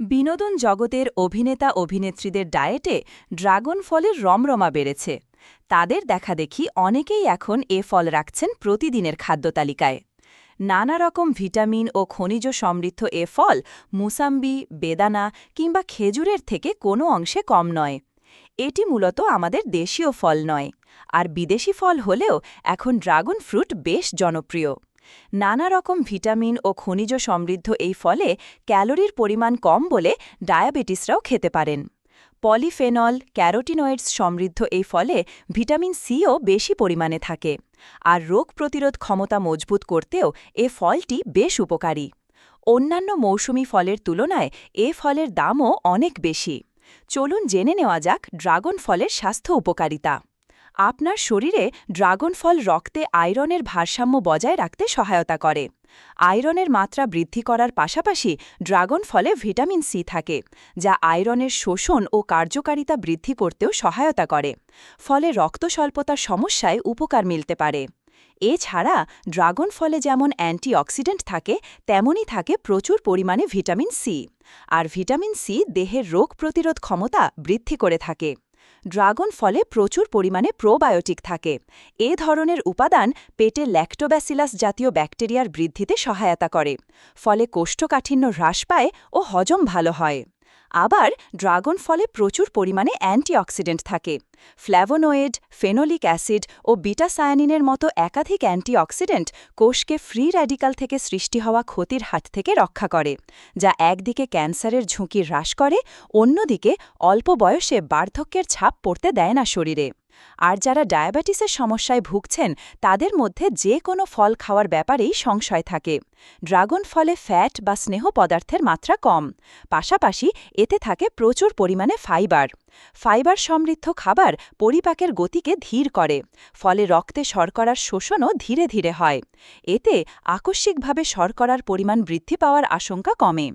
বিনোদন জগতের অভিনেতা অভিনেত্রীদের ডায়েটে ড্রাগন ফলের রমরমা বেড়েছে। তাদের দেখাদেখি অনেকেই এখন এ ফল রাখছেন প্রতিদিনের খাদ্যতালিকায় নানা রকম ভিটামিন ও খনিজ সমৃদ্ধ এ ফল মুসাম্বি, বেদানা কিংবা খেজুরের থেকে কোনো অংশে কম নয়। এটি মূলত আমাদের দেশীয় ফল নয়। আর বিদেশি ফল হলেও এখন ড্রাগন ফ্রুট বেশ জনপ্রিয়। নানা রকম ভিটামিন ও খনিজ সমৃদ্ধ এই ফলে ক্যালোরির পরিমাণ কম বলে ডায়াবেটিসরাও খেতে পারেন। পলিফেনল, ক্যারোটিনয়েডস সমৃদ্ধ এই ফলে ভিটামিন সিও বেশি পরিমাণে থাকে আর রোগ প্রতিরোধ ক্ষমতা মজবুত করতেও এ ফলটি বেশ উপকারী। অন্যান্য মৌসুমি ফলের তুলনায় এ ফলের দামও অনেক বেশি। চলুন জেনে নেওয়া যাক ড্রাগন ফলের স্বাস্থ্য উপকারিতা। আপনার শরীরে ড্রাগন ফল রক্তে আয়রনের ভারসাম্য বজায় রাখতে সহায়তা করে। আয়রনের মাত্রা বৃদ্ধি করার পাশাপাশি ড্রাগন ফলে ভিটামিন সি থাকে, যা আয়রনের শোষণ ও কার্যকারিতা বৃদ্ধি করতেও সহায়তা করে। ফলে রক্ত স্বল্পতার সমস্যায় উপকার মিলতে পারে। এছাড়া ড্রাগন ফলে যেমন অ্যান্টিঅক্সিডেন্ট থাকে, তেমনই থাকে প্রচুর পরিমাণে ভিটামিন সি। আর ভিটামিন সি দেহের রোগ প্রতিরোধ ক্ষমতা বৃদ্ধি করে থাকে। ড্রাগন ফলে প্রচুর পরিমাণে প্রোবায়োটিক থাকে। এ ধরনের উপাদান পেটে ল্যাক্টোব্যাসিলাস জাতীয় ব্যাকটেরিয়ার বৃদ্ধিতে সহায়তা করে, ফলে কোষ্ঠকাঠিন্য হ্রাস পায় ও হজম ভালো হয়। আবার ড্রাগন ফলে প্রচুর পরিমাণে অ্যান্টিঅক্সিডেন্ট থাকে। ফ্ল্যাভোনোয়েড, ফেনোলিক অ্যাসিড ও বিটাসায়ানিনের মতো একাধিক অ্যান্টিঅক্সিডেন্ট কোষকে ফ্রি র্যাডিকাল থেকে সৃষ্টি হওয়া ক্ষতির হাত থেকে রক্ষা করে, যা একদিকে ক্যান্সারের ঝুঁকি হ্রাস করে, অন্যদিকে অল্প বয়সে বার্ধক্যের ছাপ পড়তে দেয় না শরীরে। আর যারা ডায়াবেটিসের সমস্যায় ভুগছেন, তাদের মধ্যে যে কোনো ফল খাওয়ার ব্যাপারেই সংশয় থাকে। ড্রাগন ফলে ফ্যাট বা স্নেহ পদার্থের মাত্রা কম। পাশাপাশি এতে থাকে প্রচুর পরিমাণে ফাইবার। ফাইবার সমৃদ্ধ খাবার পরিপাকের গতিকে ধীর করে, ফলে রক্তে শর্করার শোষণও ধীরে ধীরে হয়। এতে আকস্মিকভাবে শর্করার পরিমাণ বৃদ্ধি পাওয়ার আশঙ্কা কমে।